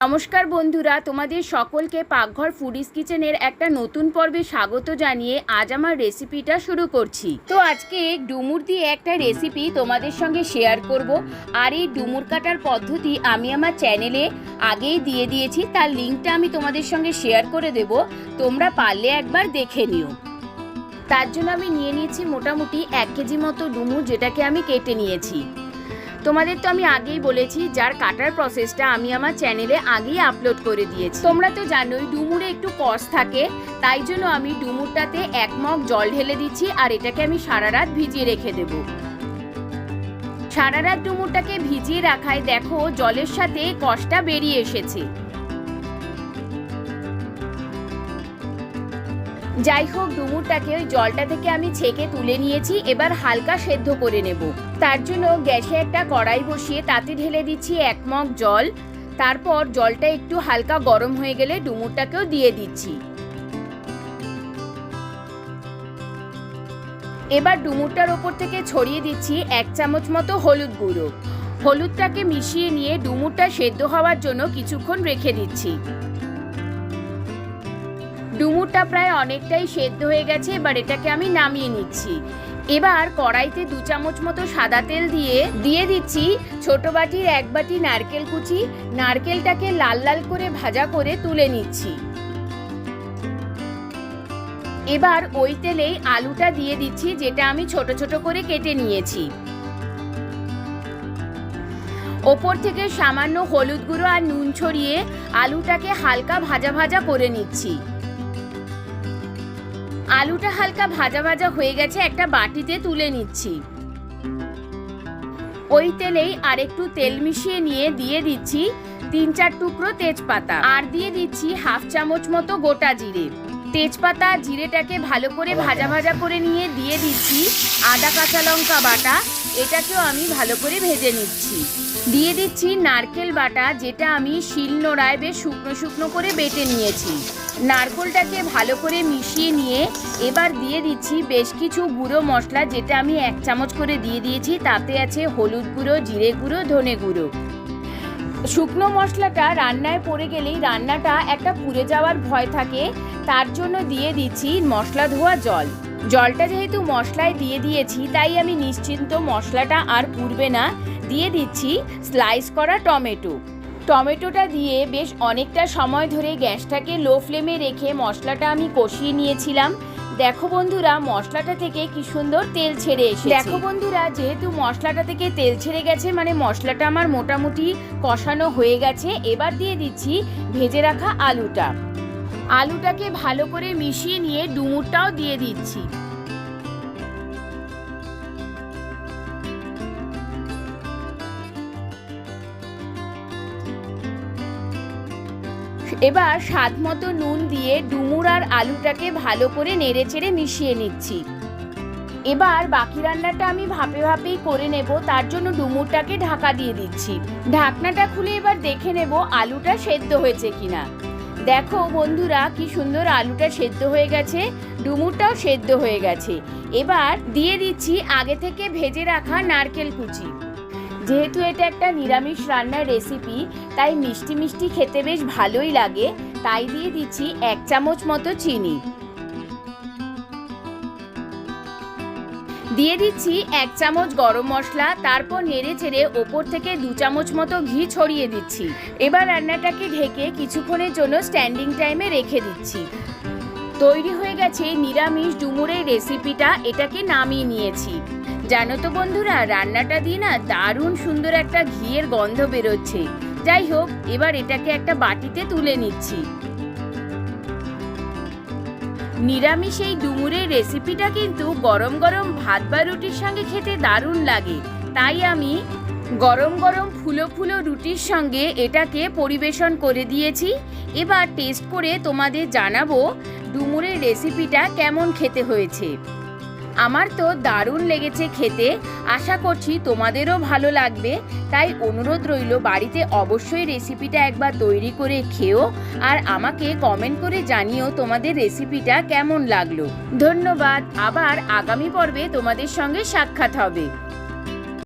নমস্কার বন্ধুরা, তোমাদের সকলকে পাকঘর ফুডিস কিচেনের একটা নতুন পর্বে স্বাগত জানিয়ে আজ আমার রেসিপিটা শুরু করছি। তো আজকে ডুমুর দিয়ে একটা রেসিপি তোমাদের সঙ্গে শেয়ার করব। আর এই ডুমুর কাটার পদ্ধতি আমি আমার চ্যানেলে আগেই দিয়ে দিয়েছি, তার লিঙ্কটা আমি তোমাদের সঙ্গে শেয়ার করে দেব। তোমরা পারলে একবার দেখে নিও। তার জন্য আমি নিয়ে নিয়েছি মোটামুটি এক কেজি মতো ডুমুর, যেটাকে আমি কেটে নিয়েছি। তোমাদের তো আমি আগেই বলেছি, যার কাটার প্রসেসটা আমি আমার চ্যানেলে আগেই আপলোড করে দিয়েছি। তোমরা তো জানোই, ডুমুরে একটু কষ থাকে, তাই জন্য আমি ডুমুরটাতে এক মগ জল ঢেলে দিচ্ছি, আর এটাকে আমি সারা রাত ভিজিয়ে রেখে দেব। সারা রাত ডুমুরটাকে ভিজিয়ে রাখায় দেখো, জলের সাথে কষটা বেরিয়ে এসেছে। যাই হোক, ডুমুরটাকে ওই জলটা থেকে আমি ছেঁকে তুলে নিয়েছি, এবার হালকা সেদ্ধ করে নেব। তার জন্য গ্যাসে একটা কড়াই বসিয়ে তাতে ঢেলে দিচ্ছি এক মগ জল। তারপর জলটা একটু হালকা গরম হয়ে গেলে ডুমুরটাকেও দিয়ে দিচ্ছি। এবার ডুমুরটার ওপর থেকে ছড়িয়ে দিচ্ছি এক চামচ মতো হলুদ গুঁড়ো। হলুদটাকে মিশিয়ে নিয়ে ডুমুরটা সেদ্ধ হওয়ার জন্য কিছুক্ষণ রেখে দিচ্ছি। ডুমুরটা প্রায় অনেকটাই সেদ্ধ হয়ে গেছে, এবার এটাকে আমি নামিয়ে নিচ্ছি। এবার কড়াইতে দু চামচ মতো সাদা তেল দিয়ে দিয়ে দিচ্ছি ছোট বাটির এক বাটি নারকেল কুচি। নারকেলটাকে লাল লাল করে ভাজা করে তুলে নিচ্ছি। এবার ওই তেলেই আলুটা দিয়ে দিচ্ছি, যেটা আমি ছোট ছোট করে কেটে নিয়েছি। ওপর থেকে সামান্য হলুদ গুঁড়ো আর নুন ছড়িয়ে আলুটাকে হালকা ভাজা ভাজা করে নিচ্ছি। আলুটা হালকা ভাজা ভাজা হয়ে গেছে, একটা বাটিতে তুলে নিচ্ছি। ওই তেলেই আরেকটু তেল মিশিয়ে নিয়ে দিয়ে দিচ্ছি তিন চার টুকরো তেজপাতা। আর দিয়ে দিচ্ছি হাফ চামচ মতো গোটা জিরে। তেজপাতা জিরেটাকে ভালো করে ভাজা ভাজা করে নিয়ে দিয়ে দিচ্ছি আদা কাঁচা লঙ্কা বাটা, এটাকেও আমি ভালো করে ভেজে নিচ্ছি। দিয়ে দিচ্ছি নারকেল বাটা, যেটা আমি শিলনোড়ায় বেশ শুকনো শুকনো করে বেটে নিয়েছি। নারকেলটাকে ভালো করে মিশিয়ে নিয়ে এবার দিয়ে দিচ্ছি বেশ কিছু গুঁড়ো মশলা, যেটা আমি এক চামচ করে দিয়ে দিয়েছি। তাতে আছে হলুদ গুঁড়ো, জিরে গুঁড়ো, ধনে গুঁড়ো। শুকনো মশলাটা রান্নায় পড়ে গেলেই রান্নাটা একটা পুড়ে যাওয়ার ভয় থাকে। তার জন্য দিয়ে দিচ্ছি মশলা ধোয়া জল। জলটা যেহেতু মশলায় দিয়ে দিয়েছি, তাই আমি নিশ্চিন্ত মশলাটা আর পুড়বে না। দিয়ে দিচ্ছি স্লাইস করা টমেটো। টমেটোটা দিয়ে বেশ অনেকটা সময় ধরে গ্যাসটাকে লো ফ্লেমে রেখে মশলাটা আমি কষিয়ে নিয়েছিলাম। দেখো বন্ধুরা, মশলাটা থেকে কি সুন্দর তেল ছেড়ে এসে দেখো বন্ধুরা, যেহেতু মশলাটা থেকে তেল ছেড়ে গেছে মানে মশলাটা আমার মোটামুটি কষানো হয়ে গেছে, এবার দিয়ে দিচ্ছি ভেজে রাখা আলুটা। আলুটাকে ভালো করে মিশিয়ে নিয়ে ডুমুরটাও দিয়ে দিচ্ছি। এবার স্বাদ মতো নুন দিয়ে ডুমুর আর আলুটাকে ভালো করে নেড়ে চেড়ে মিশিয়ে নিচ্ছি। এবার বাকি রান্নাটা আমি ভাপে ভাপেই করে নেব, তার জন্য ডুমুরটাকে ঢাকা দিয়ে দিচ্ছি। ঢাকনাটা খুলে এবার দেখে নেব আলুটা সেদ্ধ হয়েছে কিনা। দেখো বন্ধুরা, কি সুন্দর আলুটা সেদ্ধ হয়ে গেছে, ডুমুরটাও সেদ্ধ হয়ে গেছে। এবার দিয়ে দিচ্ছি আগে থেকে ভেজে রাখা নারকেল কুচি। যেহেতু এটা একটা নিরামিষ রান্নার রেসিপি তাই মিষ্টি মিষ্টি খেতে বেশ ভালোই লাগে। তাই দিয়ে দিচ্ছি এক চামচ মতো চিনি। দিয়ে দিচ্ছি এক চামচ গরম মশলা, তারপর নেড়ে চেড়ে ওপর থেকে দু চামচ মতো ঘি ছড়িয়ে দিচ্ছি। এবার রান্নাটাকে ঢেকে কিছুক্ষণের জন্য স্ট্যান্ডিং টাইমে রেখে দিচ্ছি। তৈরি হয়ে গেছে নিরামিষ ডুমুরের রেসিপিটা এটাকে নামিয়ে নিয়েছি। জানো তো বন্ধুরা, রান্নাটা দিয়ে না দারুণ সুন্দর একটা ঘিয়ের গন্ধ বেরোচ্ছে। যাই হোক, এবার এটাকে একটা বাটিতে তুলে নিচ্ছি। নিরামিষ এই ডুমুরের রেসিপিটা কিন্তু গরম গরম ভাত বা রুটির সঙ্গে খেতে দারুণ লাগে। তাই আমি গরম গরম ফুলো ফুলো রুটির সঙ্গে এটাকে পরিবেশন করে দিয়েছি। এবার টেস্ট করে তোমাদের জানাব ডুমুরের রেসিপিটা কেমন খেতে হয়েছে। আমার তো দারুণ লেগেছে খেতে। আশা করছি তোমাদেরও ভালো লাগবে। তাই অনুরোধ রইল, বাড়িতে অবশ্যই রেসিপিটা একবার তৈরি করে খেও আর আমাকে কমেন্ট করে জানিও তোমাদের রেসিপিটা কেমন লাগল। ধন্যবাদ, আবার আগামী পর্বে তোমাদের সঙ্গে সাক্ষাৎ হবে।